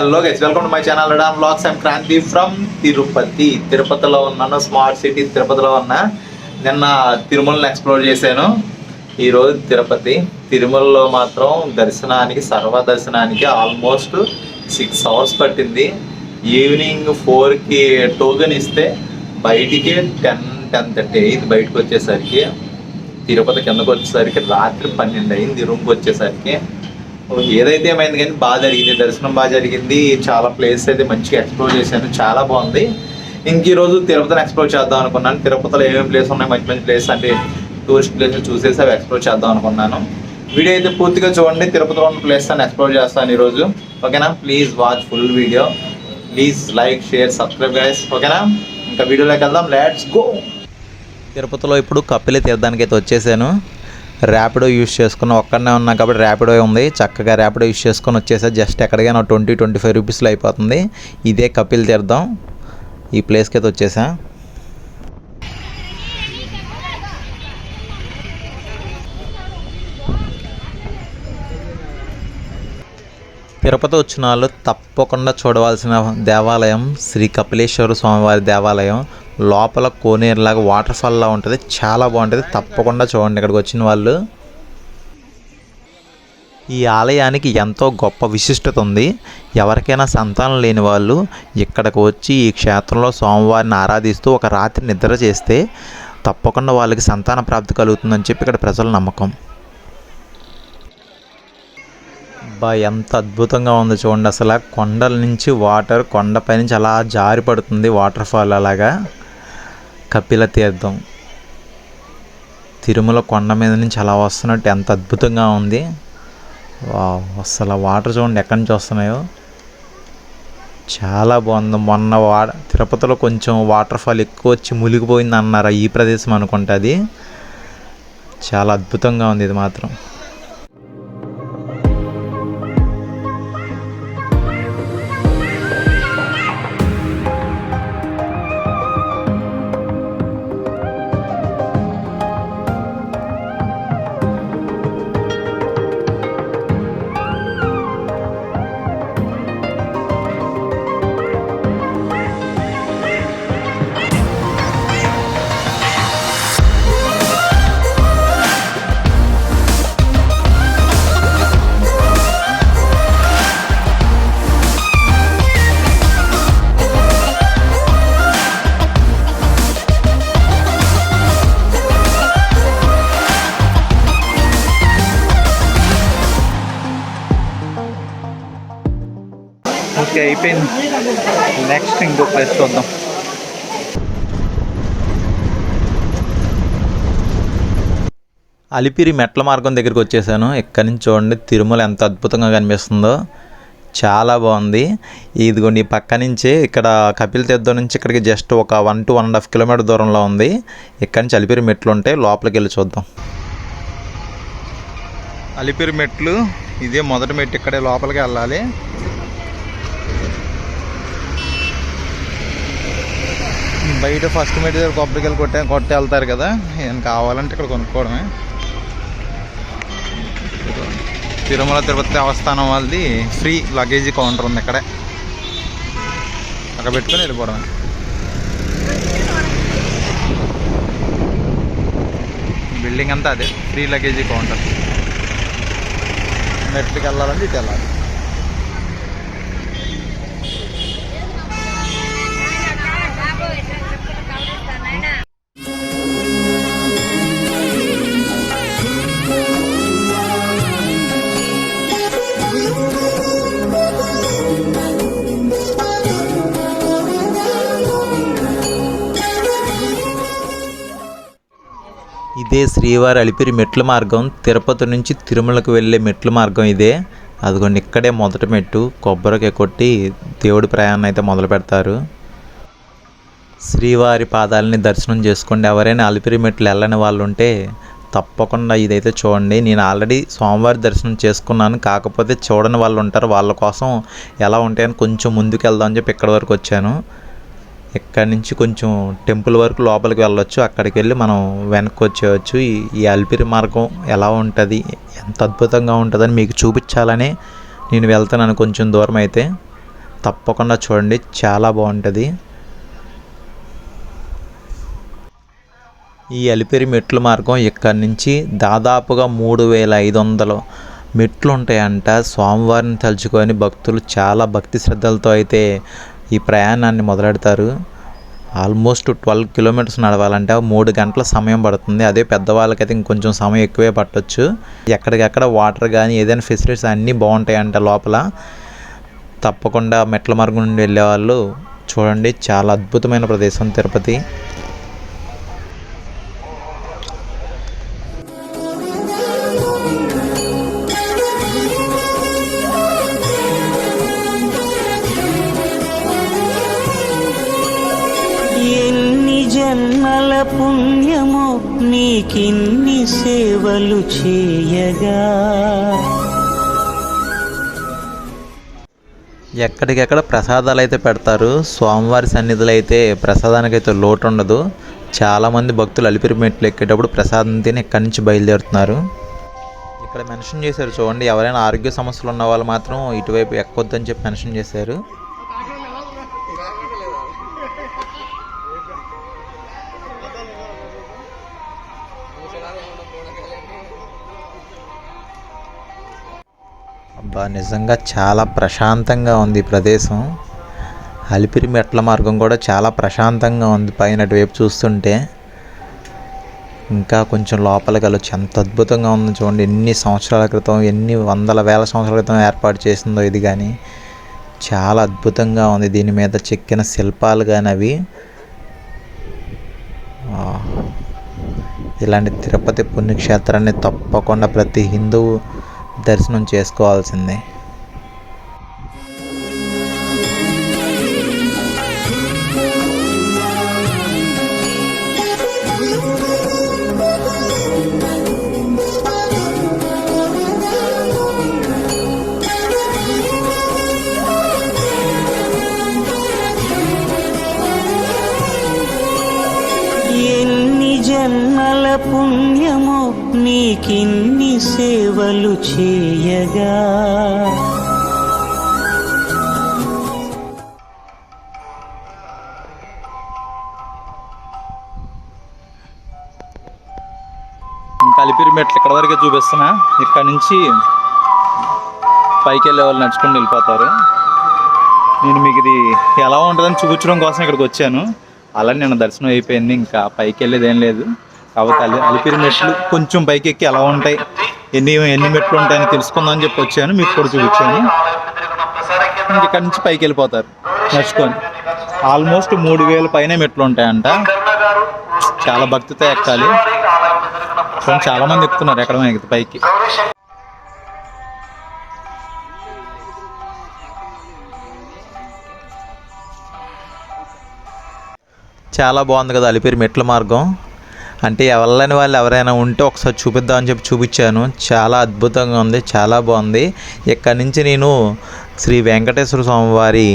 Hello guys welcome to my channel రడాన్ vlogs I'm Kranthi from Tirupati తిరుపతిలో ఉన్నాను smart city తిరుపతిలో ఉన్నా. నిన్న తిరుమలని ఎక్స్ప్లోర్ చేశాను. ఈరోజు తిరుపతి. తిరుమలలో మాత్రం దర్శనానికి సర్వ దర్శనానికి ఆల్మోస్ట్ సిక్స్ అవర్స్ పట్టింది ఈవినింగ్ ఫోర్కి టోకెన్ ఇస్తే బయటికి టెన్ టెన్ థర్టీ అయింది బయటకు వచ్చేసరికి. తిరుపతి కిందకు వచ్చేసరికి రాత్రి పన్నెండు అయింది రూమ్కి వచ్చేసరికి. ఏదైతే ఏమైంది కానీ బాగా జరిగింది దర్శనం బాగా జరిగింది చాలా ప్లేస్ అయితే మంచిగా ఎక్స్ప్లోర్ చేశాను చాలా బాగుంది. ఇంక ఈ రోజు తిరుపతిని ఎక్స్ప్లోర్ చేద్దాం అనుకున్నాను. తిరుపతిలో ఏమేమి ప్లేస్ ఉన్నాయి మంచి మంచి ప్లేస్ అంటే టూరిస్ట్ ప్లేస్లు చూసేసి అవి ఎక్స్ప్లోర్ చేద్దాం అనుకున్నాను. వీడియో అయితే పూర్తిగా చూడండి. తిరుపతిలో ఉన్న ప్లేస్ అని ఎక్స్ప్లోర్ చేస్తాను ఈరోజు. ఓకేనా? Please watch full video please like share subscribe guys ఓకేనా? ఇంకా వీడియోలోకి వెళ్దాం. లెట్స్ గో తిరుపతిలో ఇప్పుడు కపిలి తీర్థానికి అయితే వచ్చేసాను. ర్యాపిడో యూస్ చేసుకున్న ఒక్కడనే ఉన్నా కాబట్టి ర్యాపిడో ఉంది. చక్కగా ర్యాపిడో యూస్ చేసుకొని వచ్చేసా. జస్ట్ ఎక్కడికైనా ట్వంటీ ట్వంటీ ఫైవ్ రూపీస్లో అయిపోతుంది. ఇదే కపిల్ తీర్థం. ఈ ప్లేస్కి అయితే వచ్చేసా. తిరుపతి వచ్చిన వాళ్ళు తప్పకుండా చూడవలసిన దేవాలయం శ్రీ కపిలేశ్వర స్వామివారి దేవాలయం. లోపల కోనేరులాగా వాటర్ ఫాల్లా ఉంటుంది. చాలా బాగుంటుంది. తప్పకుండా చూడండి ఇక్కడికి వచ్చిన వాళ్ళు. ఈ ఆలయానికి ఎంతో గొప్ప విశిష్టత ఉంది. ఎవరికైనా సంతానం లేని వాళ్ళు ఇక్కడికి వచ్చి ఈ క్షేత్రంలో స్వామివారిని ఆరాధిస్తూ ఒక రాత్రి నిద్ర చేస్తే తప్పకుండా వాళ్ళకి సంతాన ప్రాప్తి కలుగుతుందని చెప్పి ఇక్కడ ప్రజల నమ్మకం. బా ఎంత అద్భుతంగా ఉంది చూడండి అసలు. కొండల నుంచి వాటర్ కొండపై నుంచి అలా జారి పడుతుంది వాటర్ ఫాల్ అలాగా. కపిల తీర్థం. తిరుమల కొండ మీద నుంచి అలా వస్తున్నట్టు ఎంత అద్భుతంగా ఉంది. వావ్, అసలు వాటర్ చూడండి ఎక్కడి నుంచి వస్తున్నాయో. చాలా బాగుంది. మొన్న వా తిరుపతిలో కొంచెం వాటర్ ఫాల్ ఎక్కువ వచ్చి మునిగిపోయింది అన్నారు ఈ ప్రదేశం అనుకుంటా అది. చాలా అద్భుతంగా ఉంది ఇది మాత్రం. ఓకే అయిపోయింది. నెక్స్ట్ ఇంకో ప్లేస్ చూద్దాం అలిపిరి మెట్ల మార్గం దగ్గరికి వచ్చేసాను. ఇక్కడి నుంచి చూడండి తిరుమల ఎంత అద్భుతంగా కనిపిస్తుందో. చాలా బాగుంది. ఇదిగోండి పక్క నుంచి ఇక్కడ కపిల్ తీర్థం నుంచి ఇక్కడికి జస్ట్ ఒక one two one and half kilometre దూరంలో ఉంది. ఇక్కడి నుంచి అలిపిరి మెట్లు ఉంటాయి లోపలికి వెళ్ళి చూద్దాం. అలిపిరి మెట్లు ఇదే మొదటి మెట్టు ఇక్కడే లోపలికి వెళ్ళాలి. బయట ఫస్ట్ మీట్ దగ్గర కొబ్బరికాయలు కొట్టే కొట్టి వెళ్తారు కదా. ఏమైనా కావాలంటే ఇక్కడ కొనుక్కోవడమే. తిరుమల తిరుపతి దేవస్థానం వాళ్ళది ఫ్రీ లగేజీ కౌంటర్ ఉంది ఇక్కడే అక్కడ పెట్టుకొని వెళ్ళిపోవడమే. బిల్డింగ్ అంతా అదే ఫ్రీ లగేజీ కౌంటర్ మెట్లకి వెళ్ళాలంటే ఇటు వెళ్ళాలి. ఇదే శ్రీవారి అలిపిరి మెట్ల మార్గం. తిరుపతి నుంచి తిరుమలకు వెళ్ళే మెట్ల మార్గం ఇదే. అదిగోండి ఇక్కడే మొదటి మెట్టు. కొబ్బరికాయ కొట్టి దేవుడి ప్రయాణం అయితే మొదలు పెడతారు. శ్రీవారి పాదాలని దర్శనం చేసుకోండి. ఎవరైనా అలిపిరి మెట్లు వెళ్ళని వాళ్ళు ఉంటే తప్పకుండా ఇదైతే చూడండి. నేను ఆల్రెడీ సోమవారి దర్శనం చేసుకున్నాను. కాకపోతే చూడని వాళ్ళు ఉంటారు వాళ్ళ కోసం ఎలా ఉంటాయని కొంచెం ముందుకు వెళ్దాం అని చెప్పి ఇక్కడి వరకు వచ్చాను. ఇక్కడ నుంచి కొంచెం టెంపుల్ వరకు లోపలికి వెళ్ళొచ్చు. అక్కడికి వెళ్ళి మనం వెనక్కి వచ్చేయచ్చు. ఈ ఈ అల్పిరి మార్గం ఎలా ఉంటుంది? ఎంత అద్భుతంగా ఉంటుందని మీకు చూపించాలని నేను వెళ్తున్నాను కొంచెం దూరం అయితే. తప్పకుండా చూడండి. చాలా బాగుంటుంది. ఈ అలిపిరి మెట్ల మార్గం ఇక్కడి నుంచి దాదాపుగా మూడు వేల ఐదు వందలు మెట్లు ఉంటాయంట. స్వామివారిని తలుచుకొని భక్తులు చాలా భక్తి శ్రద్ధలతో అయితే ఈ ప్రయాణాన్ని మొదలెడతారు. ఆల్మోస్ట్ ట్వెల్వ్ కిలోమీటర్స్ నడవాలంటే మూడు గంటల సమయం పడుతుంది. అదే పెద్దవాళ్ళకైతే ఇంకొంచెం సమయం ఎక్కువే పట్టొచ్చు. ఎక్కడికక్కడ వాటర్ కానీ ఏదైనా ఫెసిలిటీస్ అన్నీ బాగుంటాయంట లోపల. తప్పకుండా మెట్ల మార్గం నుండి వెళ్ళే వాళ్ళు చూడండి. చాలా అద్భుతమైన ప్రదేశం తిరుపతి. సేవలు చేయగా. ఎక్కడికెక్కడ ప్రసాదాలు అయితే పెడతారు స్వామివారి సన్నిధులు అయితే ప్రసాదానికి అయితే లోటు ఉండదు చాలామంది భక్తులు అలిపిరి మెట్లు ఎక్కేటప్పుడు ప్రసాదం తిని ఇక్కడి నుంచి బయలుదేరుతున్నారు. ఇక్కడ మెన్షన్ చేశారు చూడండి ఎవరైనా ఆరోగ్య సమస్యలు ఉన్న వాళ్ళు మాత్రం ఇటువైపు ఎక్కొద్దని చెప్పి మెన్షన్ చేశారు. అబ్బా నిజంగా చాలా ప్రశాంతంగా ఉంది ఈ ప్రదేశం. అలిపిరి మెట్ల మార్గం కూడా చాలా ప్రశాంతంగా ఉంది పైన వైపు చూస్తుంటే. ఇంకా కొంచెం లోపలికి వెళ్ళొచ్చు. ఎంత అద్భుతంగా ఉందో చూడండి. ఎన్ని సంవత్సరాల క్రితం ఎన్ని వందల వేల సంవత్సరాల క్రితం ఏర్పాటు చేసిందో ఇది కానీ చాలా అద్భుతంగా ఉంది. దీని మీద చెక్కిన శిల్పాలు కానీ అవి. ఇలాంటి తిరుపతి పుణ్యక్షేత్రాన్ని తప్పకుండా ప్రతి హిందువు దర్శనం చేసుకోవాల్సిందే. నీకిన్ని సేవలు చేయగా. కలిపిరి మెట్లు ఇక్కడ వరకే చూపిస్తున్నా. ఇక్కడ నుంచి పైకి వెళ్ళే వాళ్ళు నడుచుకుని వెళ్ళిపోతారు. నేను మీకు ఇది ఎలా ఉంటుందని చూపించడం కోసం ఇక్కడికి వచ్చాను. అలా నేను దర్శనం అయిపోయింది. ఇంకా పైకి వెళ్ళేది ఏం లేదు. అవతలి అలి అలిపిరి మెట్లు కొంచెం పైకి ఎక్కి ఎలా ఉంటాయి. ఎన్ని ఎన్ని మెట్లు ఉంటాయని తెలుసుకుందామని చెప్పి వచ్చాను. మీకు కూడా చూపించాను. ఇక్కడ నుంచి పైకి వెళ్ళిపోతారు. నడుచుకొని. ఆల్మోస్ట్ మూడు వేల పైన మెట్లు ఉంటాయంట. చాలా భక్తితో ఎక్కాలి. చాలా మంది ఎక్కుతున్నారు ఎక్కడ పైకి. చాలా బాగుంది కదా అలిపిరి మెట్ల మార్గం. అంటే ఎవరిని వాళ్ళు ఎవరైనా ఉంటే ఒకసారి చూపిద్దామని చెప్పి చూపించాను. చాలా అద్భుతంగా ఉంది చాలా బాగుంది. ఇక్కడ నుంచి నేను శ్రీ వెంకటేశ్వర స్వామివారి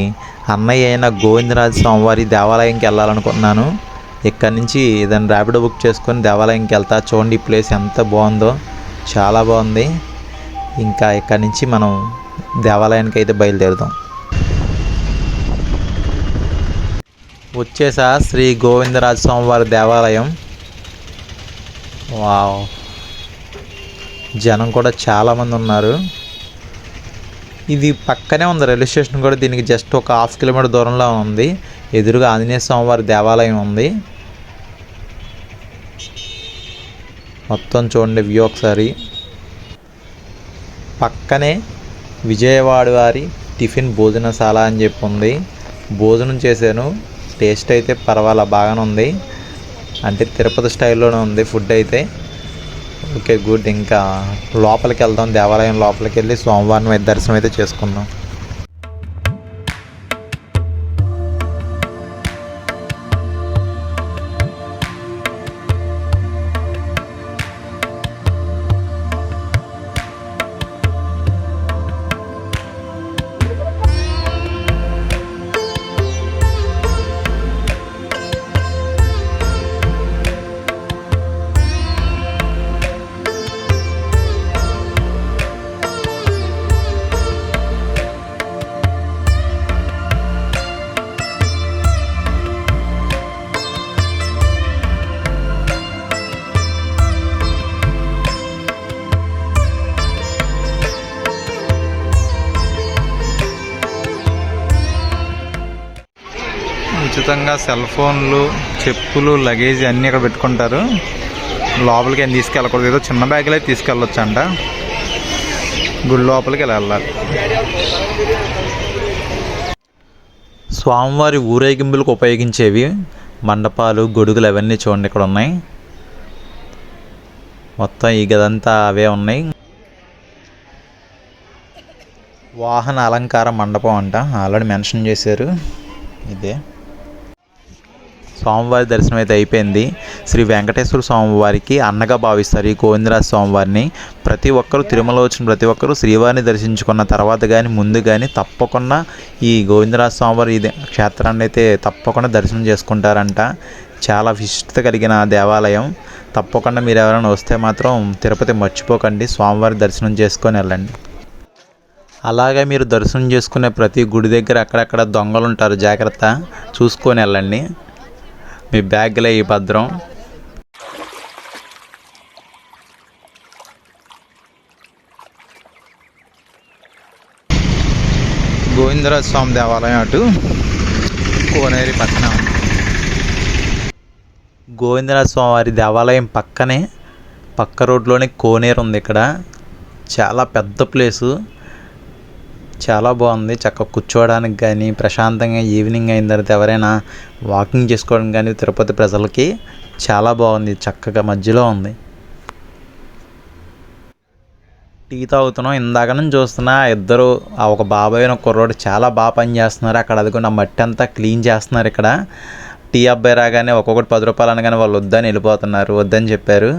అన్నయ్య అయిన గోవిందరాజ స్వామివారి దేవాలయంకి వెళ్ళాలనుకుంటున్నాను. ఇక్కడ నుంచి దాన్ని ర్యాపిడ్ బుక్ చేసుకొని దేవాలయంకి వెళ్తా. చూడండి ఈ ప్లేస్ ఎంత బాగుందో చాలా బాగుంది. ఇంకా ఇక్కడ నుంచి మనం దేవాలయానికి అయితే బయలుదేరుదాం. వచ్చేసా శ్రీ గోవిందరాజ స్వామివారి దేవాలయం. వావ్. జనం కూడా చాలామంది ఉన్నారు. ఇది పక్కనే ఉంది రైల్వే స్టేషన్ కూడా దీనికి జస్ట్ ఒక హాఫ్ కిలోమీటర్ దూరంలో ఉంది. ఎదురుగా ఆంజనేయ స్వామివారి దేవాలయం ఉంది. మొత్తం చూడండి వ్యూ ఒకసారి. పక్కనే విజయవాడ వారి టిఫిన్ భోజనశాల అని చెప్పి ఉంది. భోజనం చేశాను. టేస్ట్ అయితే పర్వాలా బాగానే ఉంది. అంటే తిరుపతి స్టైల్లోనే ఉంది ఫుడ్ అయితే. Okay good. ఇంకా లోపలికి వెళ్దాం. దేవాలయం లోపలికి వెళ్ళి స్వామివారిని అయితే దర్శనం అయితే చేసుకుందాం. ఉచితంగా సెల్ ఫోన్లు చెప్పులు లగేజ్ అన్నీ ఇక్కడ పెట్టుకుంటారు. లోపలికి ఏం తీసుకెళ్ళకూడదు. ఏదో చిన్న బ్యాగులో తీసుకెళ్ళొచ్చు అంట గుడి లోపలికి ఇలా వెళ్ళాలి. స్వామివారి ఊరేగింపులకు ఉపయోగించేవి మండపాలు గొడుగులు అవన్నీ చూడండి ఇక్కడ ఉన్నాయి. మొత్తం ఈ గదంతా అవే ఉన్నాయి. వాహన అలంకార మండపం అంట. ఆల్రెడీ మెన్షన్ చేశారు. ఇదే. స్వామివారి దర్శనం అయితే అయిపోయింది. శ్రీ వెంకటేశ్వర స్వామివారికి అన్నగా భావిస్తారు. ఈ గోవిందరాజ స్వామివారిని ప్రతి ఒక్కరూ తిరుమల వచ్చిన ప్రతి ఒక్కరూ శ్రీవారిని దర్శించుకున్న తర్వాత కానీ ముందు కానీ తప్పకుండా ఈ గోవిందరాజ స్వామివారి ఇది క్షేత్రాన్ని అయితే తప్పకుండా దర్శనం చేసుకుంటారంట. చాలా విశిష్టత కలిగిన దేవాలయం. తప్పకుండా మీరు ఎవరైనా వస్తే మాత్రం తిరుపతి మర్చిపోకండి. స్వామివారి దర్శనం చేసుకొని వెళ్ళండి. అలాగే మీరు దర్శనం చేసుకునే ప్రతి గుడి దగ్గర అక్కడక్కడ దొంగలు ఉంటారు. జాగ్రత్త. చూసుకొని వెళ్ళండి. మీ బ్యాగ్లే ఈ భద్రం. గోవిందరాజ స్వామి దేవాలయం అటు కోనేరి పక్కన. గోవిందరాజ స్వామి వారి దేవాలయం పక్కనే పక్క రోడ్లోనే కోనేరు ఉంది ఇక్కడ. చాలా పెద్ద ప్లేసు. చాలా బాగుంది. చక్కగా కూర్చోవడానికి కానీ ప్రశాంతంగా ఈవినింగ్ అయిన తర్వాత ఎవరైనా వాకింగ్ చేసుకోవడం కానీ తిరుపతి ప్రజలకి చాలా బాగుంది. చక్కగా మధ్యలో ఉంది. టీ తాగుతున్నాం. ఇందాక నుంచి చూస్తున్నా ఇద్దరు ఆ ఒక బాబాయ్ ఒక కుర్రోడు చాలా బాగా పని చేస్తున్నారు. అక్కడ అది కూడా మట్టి అంతా క్లీన్ చేస్తున్నారు ఇక్కడ. టీ అబ్బాయి రాగానే ఒక్కొక్కటి పది రూపాయలు అనగానే వాళ్ళు వద్దని వెళ్ళిపోతున్నారు. వద్దని చెప్పారు.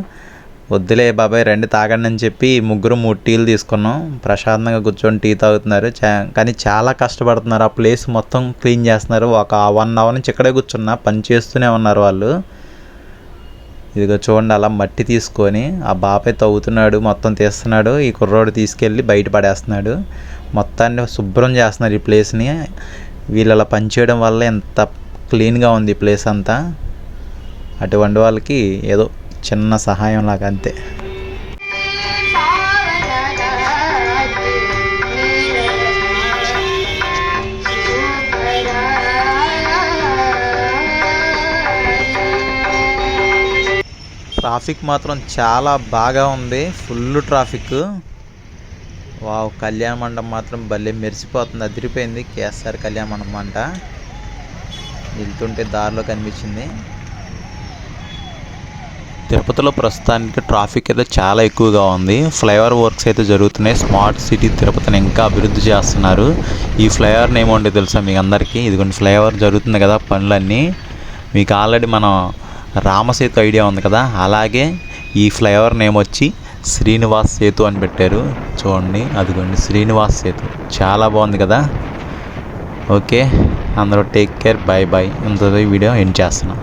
వద్దులే బాబాయ్ రండి తాగండి అని చెప్పి ముగ్గురు మూడు టీలు తీసుకున్నాం. ప్రశాంతంగా కూర్చొని టీ తాగుతున్నారు. చా- కానీ చాలా కష్టపడుతున్నారు. ఆ ప్లేస్ మొత్తం క్లీన్ చేస్తున్నారు. ఒక వన్ అవర్ నుంచి ఇక్కడే కూర్చున్నా. పని చేస్తూనే ఉన్నారు వాళ్ళు. ఇదిగో చూడండి అలా మట్టి తీసుకొని ఆ బాబాయ్ తవ్వుతున్నాడు మొత్తం తీస్తున్నాడు. ఈ కుర్రోడు తీసుకెళ్ళి బయట పడేస్తున్నాడు. మొత్తాన్ని శుభ్రం చేస్తున్నారు ఈ ప్లేస్ని. వీళ్ళు అలా పని చేయడం వల్ల ఎంత క్లీన్గా ఉంది ఈ ప్లేస్ అంతా. అటువంటి వాళ్ళకి ఏదో చిన్న సహాయం లాగా అంతే. ట్రాఫిక్ మాత్రం చాలా బాగా ఉంది. Full traffic. వావ్ కళ్యాణ మండపం మాత్రం భలే మెరిసిపోతుంది. అదిరిపోయింది. కేఎస్ఆర్ కళ్యాణ మండపం అంట. వెళ్తుంటే దారిలో కనిపించింది. తిరుపతిలో ప్రస్తుతానికి ట్రాఫిక్ అయితే చాలా ఎక్కువగా ఉంది. ఫ్లైఓవర్ వర్క్స్ అయితే జరుగుతున్నాయి. స్మార్ట్ సిటీ తిరుపతిని ఇంకా అభివృద్ధి చేస్తున్నారు. ఈ ఫ్లైఓవర్ నేమ్ ఉంటే తెలుసా మీకు అందరికీ? ఇదిగోండి ఫ్లైఓవర్ జరుగుతుంది కదా పనులన్నీ. మీకు ఆల్రెడీ మనం రామసేతు ఐడియా ఉంది కదా? అలాగే ఈ ఫ్లైఓవర్ నేమ్ వచ్చి శ్రీనివాస్ సేతు అని పెట్టారు. చూడండి అదిగోండి శ్రీనివాస్ సేతు. చాలా బాగుంది కదా? ఓకే అందరూ టేక్ కేర్ బాయ్ బాయ్ ఇంతతో ఈ వీడియో ఎండ్ చేస్తున్నాం.